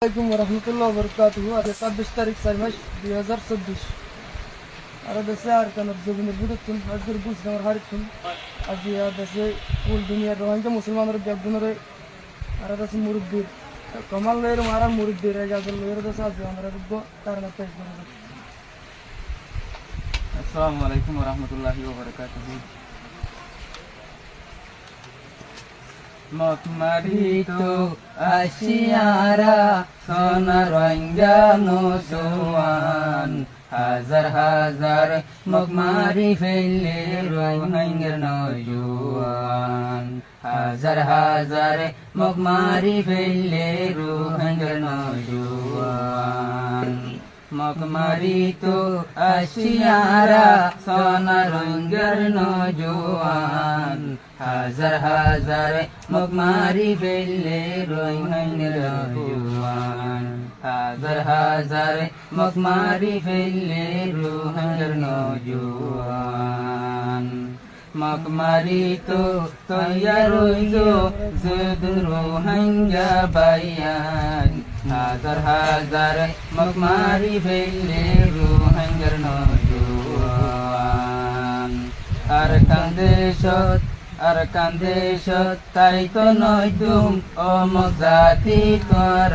আসসালামাইকুম রহমতুল্লাহ বরকাত আজকে ছাব্বিশ তারিখ, চার মাস দুই হাজার চব্বিশ। আর দেশে আর কেন জমিনের বিরুদ্ধ আজকের বুঝ আমার হারিতুন আজ দেশে কুল দুনিয়ার রোহিঙ্গা মুসলমানের ব্যাগুনের আর দেশে মুরব্বীর। কমাল লয়ের মারা মুরব্বীর যাদের লয়ের দেশে আছে, আমরা কারণ পেশ করে আসসালামু আলাইকুম রহমতুল্লাহি ওবরাকাতুহু। মতমারিত আশিয়ারা সোনা রঙ্গানো সোয়ান। হাজার হাজার মখমারি ফেলে রোহিঙ্গার নয়ুয়ান। হাজার হাজার মখমারি ফেলে রোহিঙ্গার নজুয়ান મકમરી તો અશિયારા સોન રંગર નો જોવાન હાજર હાજર મકમારી બેલે રોઈન જોવાન હાજર હાજર મકમારી બેલે રોહંગર નો જોવાન મકમારી તો તૈયાર રોઈ જો જદ રોહંગા બાયા মকমারি ফেললে রোহিঙ্গার নজওয়ান আর কান্দেশত আর কান্দেশত তাই তো নয় তুম ও জাতি কর